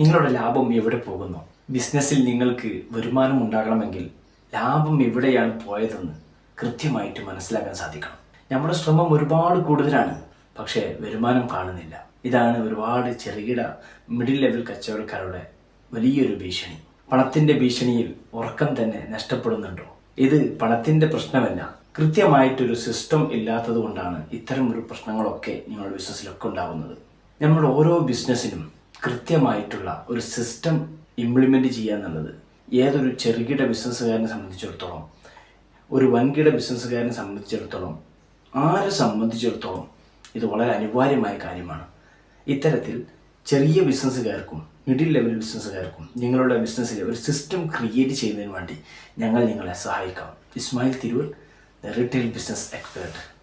നിങ്ങളുടെ ലാഭം എവിടെ പോകുന്നു? ബിസിനസ്സിൽ നിങ്ങൾക്ക് വരുമാനം ഉണ്ടാകണമെങ്കിൽ ലാഭം എവിടെയാണ് പോയതെന്ന് കൃത്യമായിട്ട് മനസ്സിലാക്കാൻ സാധിക്കണം. നമ്മുടെ ശ്രമം ഒരുപാട് കൂടുതലാണ് പക്ഷേ വരുമാനം കാണുന്നില്ല. ഇതാണ് ഒരുപാട് ചെറുകിട മിഡിൽ ലെവൽ കച്ചവടക്കാരുടെ വലിയൊരു ഭീഷണി. പണത്തിന്റെ ഭീഷണിയിൽ ഉറക്കം തന്നെ നഷ്ടപ്പെടുന്നുണ്ടോ? ഇത് പണത്തിന്റെ പ്രശ്നമല്ല. കൃത്യമായിട്ടൊരു സിസ്റ്റം ഇല്ലാത്തത് കൊണ്ടാണ് ഇത്തരം ഒരു പ്രശ്നങ്ങളൊക്കെ നിങ്ങളുടെ ബിസിനസ്സിലൊക്കെ ഉണ്ടാകുന്നത്. നമ്മൾ ഓരോ ബിസിനസ്സിനും കൃത്യമായിട്ടുള്ള ഒരു സിസ്റ്റം ഇംപ്ലിമെന്റ് ചെയ്യുക എന്നുള്ളത് ഏതൊരു ചെറുകിട ബിസിനസ്സുകാരനെ സംബന്ധിച്ചിടത്തോളം ഒരു വൻകിട ബിസിനസ്സുകാരനെ സംബന്ധിച്ചിടത്തോളം ആരെ സംബന്ധിച്ചിടത്തോളം ഇത് വളരെ അനിവാര്യമായ കാര്യമാണ്. ഇത്തരത്തിൽ ചെറിയ ബിസിനസ്സുകാർക്കും മിഡിൽ ലെവൽ ബിസിനസ്സുകാർക്കും നിങ്ങളുടെ ബിസിനസ്സിൽ ഒരു സിസ്റ്റം ക്രിയേറ്റ് ചെയ്യുന്നതിന് വേണ്ടി ഞങ്ങൾ നിങ്ങളെ സഹായിക്കാം. Ismail Tirur retail business expert